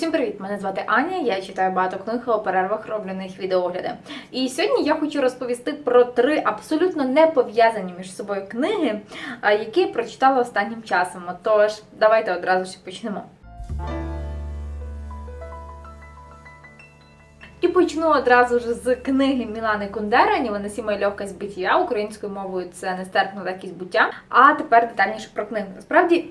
Усім привіт! Мене звати Аня. Я читаю багато книг у перервах роблю на відеогляди. І сьогодні я хочу розповісти про три абсолютно не пов'язані між собою книги, які я прочитала останнім часом. Тож, давайте одразу ж почнемо. І почну одразу ж з книги Мілани Кундера «Невиносима легкость биття» українською мовою це нестерпна легкість буття. А тепер детальніше про книгу. Насправді.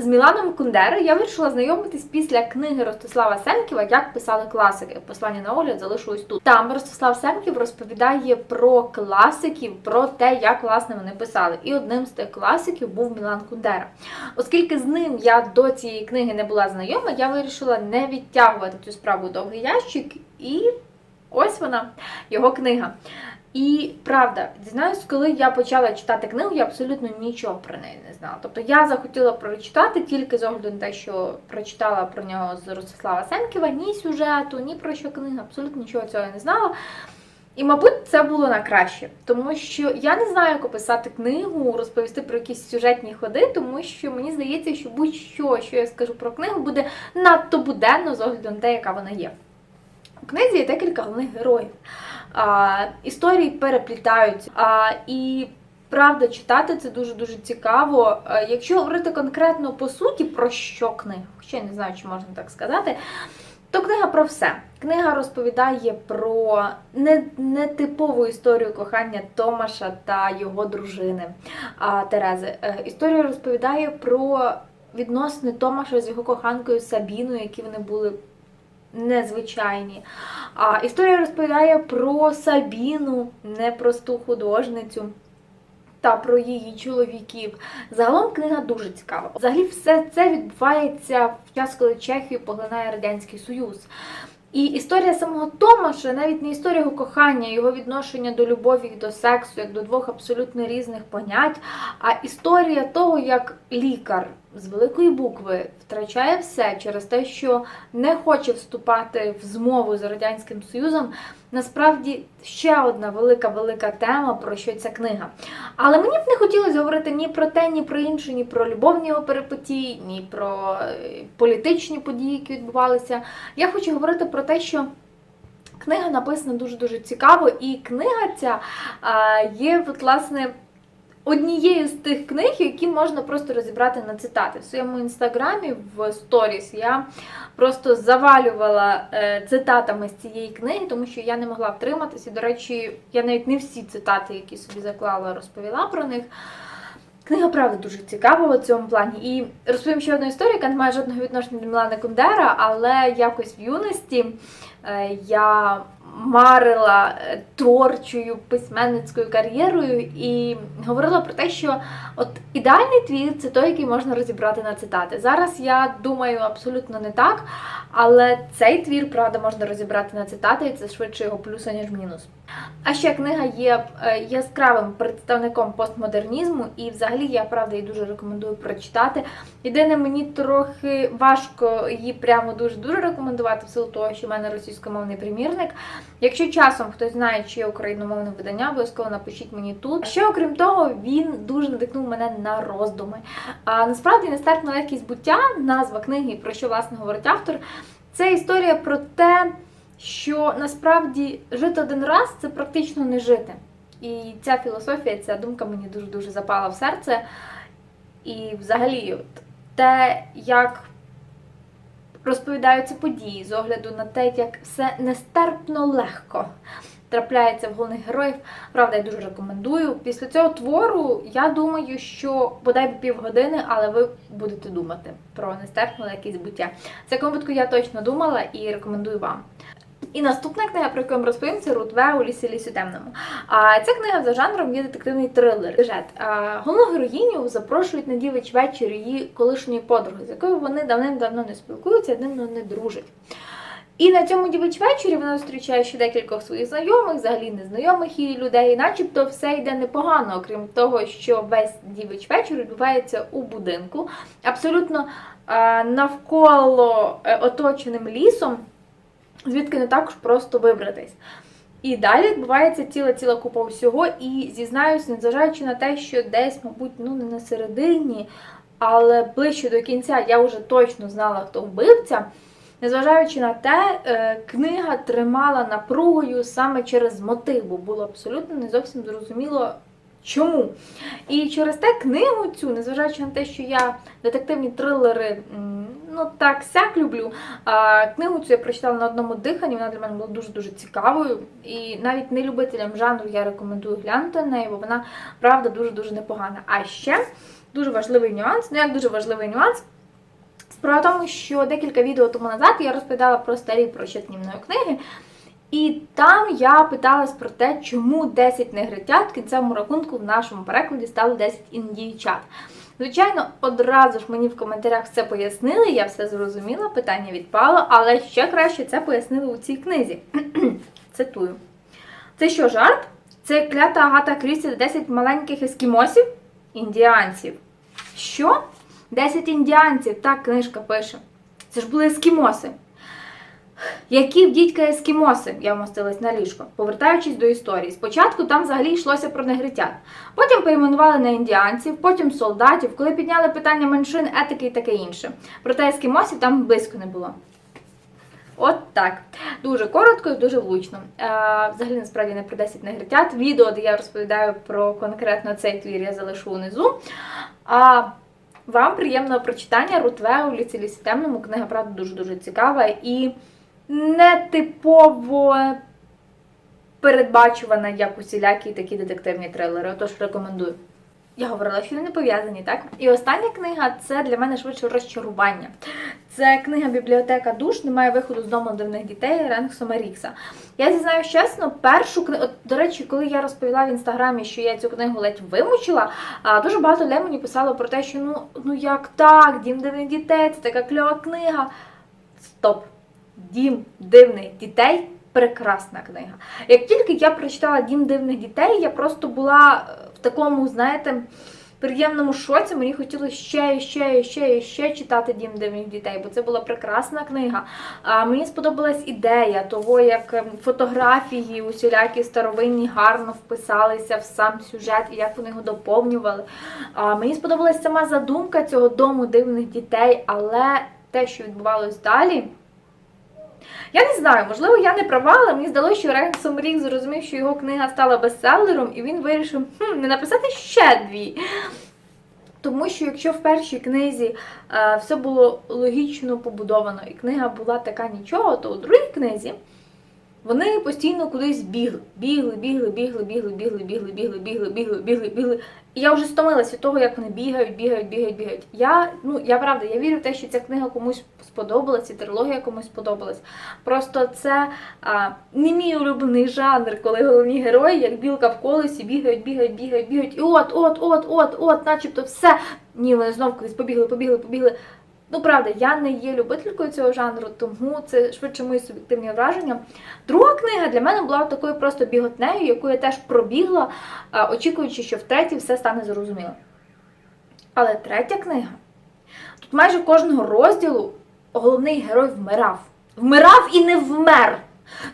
З Міланом Кундера я вирішила знайомитись після книги Ростислава Семківа Як писали класики. Послання на огляд залишу тут. Там Ростислав Семків розповідає про класиків, про те, як власне вони писали. І одним з тих класиків був Мілан Кундера. Оскільки з ним я до цієї книги не була знайома, я вирішила не відтягувати цю справу довгий ящик. І ось вона, його книга. І правда, дізнаюсь, коли я почала читати книгу, я абсолютно нічого про неї не знала. Тобто я захотіла прочитати тільки з огляду на те, що прочитала про нього з Ростислава Семківа, ні сюжету, ні про що книга, абсолютно нічого цього не знала. І, мабуть, це було на краще, тому що я не знаю, як описати книгу, розповісти про якісь сюжетні ходи, тому що мені здається, що будь-що, що я скажу про книгу, буде надто буденно з огляду на те, яка вона є. Книзі є декілька головних героїв. А, Історії переплітаються. А, І правда, читати це дуже-дуже цікаво. А, Якщо говорити конкретно по суті, про що книга, хоча я не знаю, чи можна так сказати, то книга про все. Книга розповідає про не- нетипову історію кохання Томаша та його дружини а, Терези. Е, Історія розповідає про відносини Томаша з його коханкою Сабіною, які вони були незвичайні. А історія розповідає про Сабіну, непросту художницю. Та про її чоловіків. Загалом книга дуже цікава. Взагалі, все це відбувається в час, коли Чехію поглинає Радянський Союз. І історія самого Томаша, навіть не історія його кохання, його відношення до любові і до сексу, як до двох абсолютно різних понять, а історія того, як лікар з великої букви втрачає все через те, що не хоче вступати в змову з Радянським Союзом. Насправді ще одна велика-велика тема, про що ця книга. Але мені б не хотілося говорити ні про те, ні про інше, ні про любовні перипетії, ні про е, політичні події, які відбувалися. Я хочу говорити про те, що. Книга написана дуже-дуже цікаво, і книга ця є, власне, однією з тих книг, які можна просто розібрати на цитати. В своєму інстаграмі в сторіс я просто завалювала е, цитатами з цієї книги, тому що я не могла втриматися. До речі, я навіть не всі цитати, які собі заклала, розповіла про них. Книга правда дуже цікава у цьому плані. І розповім ще одну історію, яка не має жодного відношення до Мілани Кундера, але якось в юності е, я марила е, творчою письменницькою кар'єрою і говорила про те, що от ідеальний твір це той, який можна розібрати на цитати. Зараз я думаю абсолютно не так, але цей твір, правда, можна розібрати на цитати, і це швидше його плюс, ніж мінус. А ще книга є е, яскравим представником постмодернізму, і взагалі я правда її дуже рекомендую прочитати. Єдине, мені трохи важко її прямо дуже-дуже рекомендувати, в силу того, що в мене російськомовний примірник. Якщо часом хтось знає, чи є україномовне видання, обов'язково напишіть мені тут. Ще окрім того, він дуже надихнув мене на роздуми. А насправді нестерпна легкість буття, назва книги, про що власне говорить автор, це історія про те що насправді жити один раз це практично не жити. І ця філософія, ця думка мені дуже-дуже запала в серце. І взагалі, от, те, як розповідаються події з огляду на те, як все нестерпно легко трапляється в головних героїв. Правда, я дуже рекомендую. Після цього твору я думаю, що бодай би півгодини, але ви будете думати про нестерпну якісь буття. В цьому випадку я точно думала і рекомендую вам. І наступна книга, про яку я вам розповім, це Рут В. у лісі лісі темному. А ця книга за жанром є детективний трилер. Сюжет. Головну героїню запрошують на дівич вечір її колишньої подруги, з якою вони давним-давно не спілкуються, давно не дружать. І на цьому дівич вечорі вона зустрічає ще декількох своїх знайомих, взагалі незнайомих її людей, і начебто все йде непогано, окрім того, що весь дівич вечір відбувається у будинку, абсолютно навколо е, оточеним лісом звідки не також просто вибратись. І далі відбувається ціла-ціла купа всього, і зізнаюсь, незважаючи на те, що десь, мабуть, ну не на середині, але ближче до кінця я вже точно знала, хто вбивця. Незважаючи на те, е, книга тримала напругою саме через мотив, було абсолютно не зовсім зрозуміло. Чому? І через те книгу цю, незважаючи на те, що я детективні трилери ну так сяк люблю. А книгу цю я прочитала на одному диханні, вона для мене була дуже-дуже цікавою. І навіть не любителям жанру я рекомендую глянути на неї, бо вона правда дуже-дуже непогана. А ще дуже важливий нюанс, ну як дуже важливий нюанс. В тому, що декілька відео тому назад я розповідала про старі прочитані мною книги. І там я питалась про те, чому 10 негритят в кінцевому рахунку в нашому перекладі стало 10 індійчат. Звичайно, одразу ж мені в коментарях все пояснили, я все зрозуміла, питання відпало, але ще краще це пояснили у цій книзі. Цитую. Це що, жарт? Це клята Агата Крісті 10 маленьких ескімосів? Індіанців. Що? 10 індіанців, так книжка пише. Це ж були ескімоси. Які в дідька ескімоси, я вмостилась на ліжко, повертаючись до історії. Спочатку там взагалі йшлося про негритят. Потім перейменували на індіанців, потім солдатів, коли підняли питання меншин, етики і таке інше. Проте ескімосів там близько не було. От так. Дуже коротко і дуже влучно. Е, взагалі, насправді, не про 10 негритят. Відео, де я розповідаю про конкретно цей твір, я залишу внизу. А вам приємного прочитання Рутве у ліці лісі темному. Книга, правда, дуже-дуже цікава і нетипово передбачувана як усілякі такі детективні трилери. Отож рекомендую. Я говорила, що вони не пов'язані, так? І остання книга це для мене швидше розчарування. Це книга Бібліотека душ, немає виходу з дому дивних дітей Ренксома Рікса. Я зізнаю чесно, першу книгу, до речі, коли я розповіла в інстаграмі, що я цю книгу ледь вимучила, дуже багато людей мені писало про те, що ну, ну як так, дім дивних дітей, це така кльова книга. Стоп! Дім дивних дітей прекрасна книга. Як тільки я прочитала Дім дивних дітей, я просто була е, в такому, знаєте, приємному шоці. Мені хотілося ще, ще, ще, ще читати Дім дивних дітей, бо це була прекрасна книга. А мені сподобалась ідея того, як ем, фотографії усілякі старовинні гарно вписалися в сам сюжет і як вони його доповнювали. А мені сподобалась сама задумка цього дому дивних дітей, але те, що відбувалось далі. Я не знаю, можливо, я не права, але мені здалося, що Ренсом Рік зрозумів, що його книга стала бестселером, і він вирішив хм, не написати ще дві. Тому що якщо в першій книзі е, все було логічно побудовано, і книга була така нічого, то у другій книзі вони постійно кудись бігли. Бігли, бігли, бігли, бігли, бігли, бігли, бігли, бігли, бігли, бігли, бігли. І я вже стомилася від того, як вони бігають, бігають, бігають, бігають. Я, ну, я правда, я вірю в те, що ця книга комусь сподобалась, і трилогія комусь сподобалась. Просто це а, не мій улюблений жанр, коли головні герої, як білка в колесі, бігають, бігають, бігають, бігають. І от, от, от, от, от, начебто все. Ні, вони знов кудись побігли, побігли, побігли. Ну, правда, я не є любителькою цього жанру, тому це швидше мої суб'єктивні враження. Друга книга для мене була такою просто біготнею, яку я теж пробігла, очікуючи, що в третій все стане зрозуміло. Але третя книга. Тут майже кожного розділу головний герой вмирав. Вмирав і не вмер.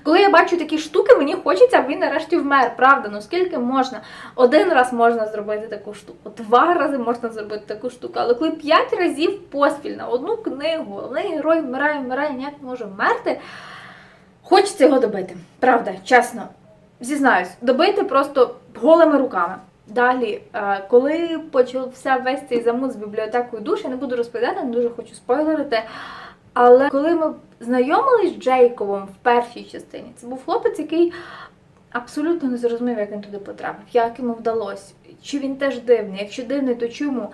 Коли я бачу такі штуки, мені хочеться, він нарешті вмер. Правда, ну скільки можна? Один раз можна зробити таку штуку, два рази можна зробити таку штуку. Але коли п'ять разів поспіль на одну книгу, головний герой вмирає, вмирає, ніяк не може вмерти, хочеться його добити. Правда, чесно. Зізнаюсь, добити просто голими руками. Далі, е, коли почався весь цей замут з бібліотекою душ, я не буду розповідати, не дуже хочу спойлерити. Але коли ми знайомились з Джейковом в першій частині, це був хлопець, який абсолютно не зрозумів, як він туди потрапив, як йому вдалося, чи він теж дивний. Якщо дивний, то чому?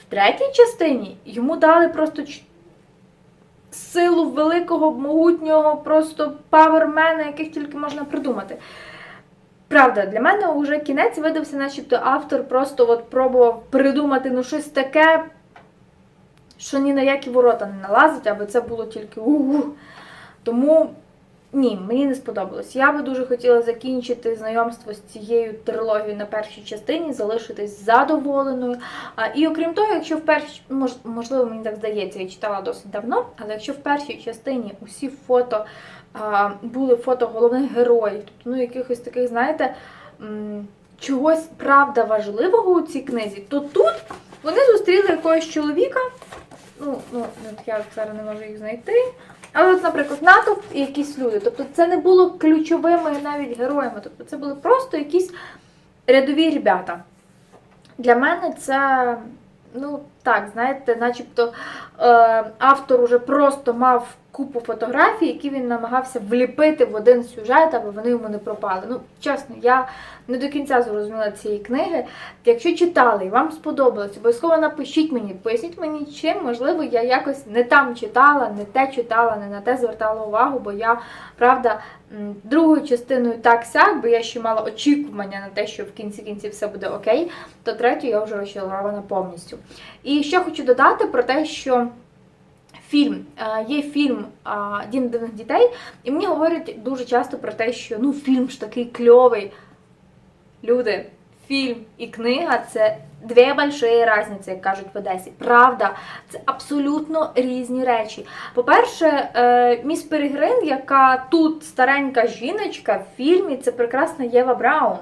В третій частині йому дали просто силу великого, могутнього, просто павермена, яких тільки можна придумати. Правда, для мене вже кінець видався, начебто автор просто от пробував придумати ну щось таке, що ні на які ворота не налазить, аби це було тільки у. Тому ні, мені не сподобалось. Я би дуже хотіла закінчити знайомство з цією трилогією на першій частині, залишитись задоволеною. А, і окрім того, якщо в першій, мож, можливо, мені так здається, я читала досить давно, але якщо в першій частині усі фото а, були фото головних героїв, тобто ну, якихось таких, знаєте, м, чогось правда важливого у цій книзі, то тут вони зустріли якогось чоловіка. Ну, ну, я зараз не можу їх знайти. Але, от, наприклад, натовп і якісь люди. Тобто це не було ключовими навіть героями. Тобто це були просто якісь рядові ребята. Для мене це, ну так, знаєте, начебто е, автор уже просто мав купу фотографій, які він намагався вліпити в один сюжет, аби вони йому не пропали. Ну, чесно, я не до кінця зрозуміла цієї книги. Якщо читали і вам сподобалось, обов'язково напишіть мені, поясніть мені, чим, можливо, я якось не там читала, не те читала, не на те звертала увагу, бо я, правда, другою частиною так сяк, бо я ще мала очікування на те, що в кінці кінці все буде окей, то третю я вже розчарована повністю. І ще хочу додати про те, що. Фільм Е, є фільм а, Дім дивних дітей, і мені говорять дуже часто про те, що ну фільм ж такий кльовий. Люди, фільм і книга це дві больші різниці, як кажуть в Одесі. Правда, це абсолютно різні речі. По-перше, е, міс Перегрин, яка тут старенька жіночка в фільмі, це прекрасна Єва Браун.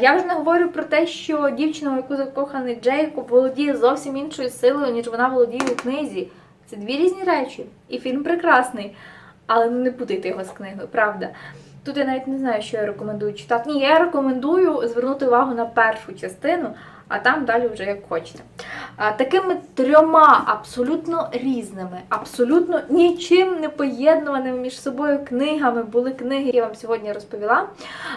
Я вже не говорю про те, що дівчина, в яку закоханий Джейкоб, володіє зовсім іншою силою, ніж вона володіє у книзі. Це дві різні речі. І фільм прекрасний. Але не путайте його з книгою, правда. Тут я навіть не знаю, що я рекомендую читати. Ні, я рекомендую звернути увагу на першу частину, а там далі вже як хочете. А, такими трьома абсолютно різними, абсолютно нічим не поєднуваними між собою книгами були книги, я вам сьогодні розповіла.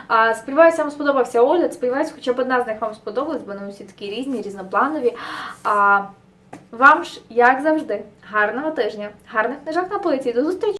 А, сподіваюся, вам сподобався огляд. Сподіваюся, хоча б одна з них вам сподобалась, бо вони всі такі різні, різнопланові. А, вам ж, як завжди, гарного тижня, гарних книжок на полиці. До зустрічі!